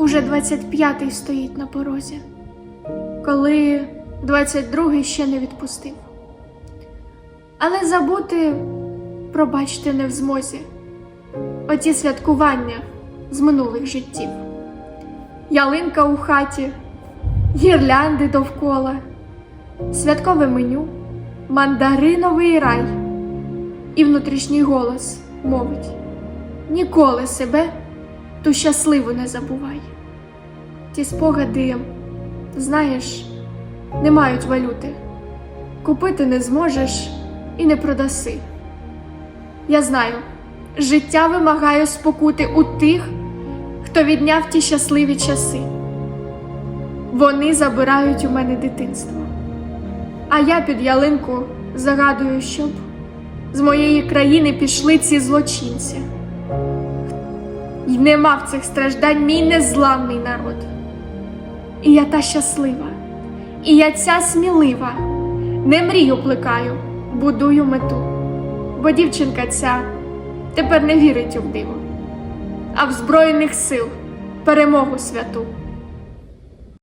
уже 25-й стоїть на порозі, коли 22-й ще не відпустив. Але забути, пробачте, не в змозі. Оті святкування з минулих життів. Ялинка у хаті, гірлянди довкола, святкове меню, мандариновий рай. І внутрішній голос мовить: ніколи себе ту щасливу не забувай. Ті спогади, знаєш, не мають валюти. Купити не зможеш і не продаси. Я знаю, життя вимагає спокути у тих, хто відняв ті щасливі часи. Вони забирають у мене дитинство. А я під ялинку загадую, щоб з моєї країни пішли ці злочинці. І не мав цих страждань мій незламний народ. І я та щаслива, і я ця смілива, не мрію плекаю, будую мету. Бо дівчинка ця тепер не вірить у диво, а в Збройних сил перемогу святу.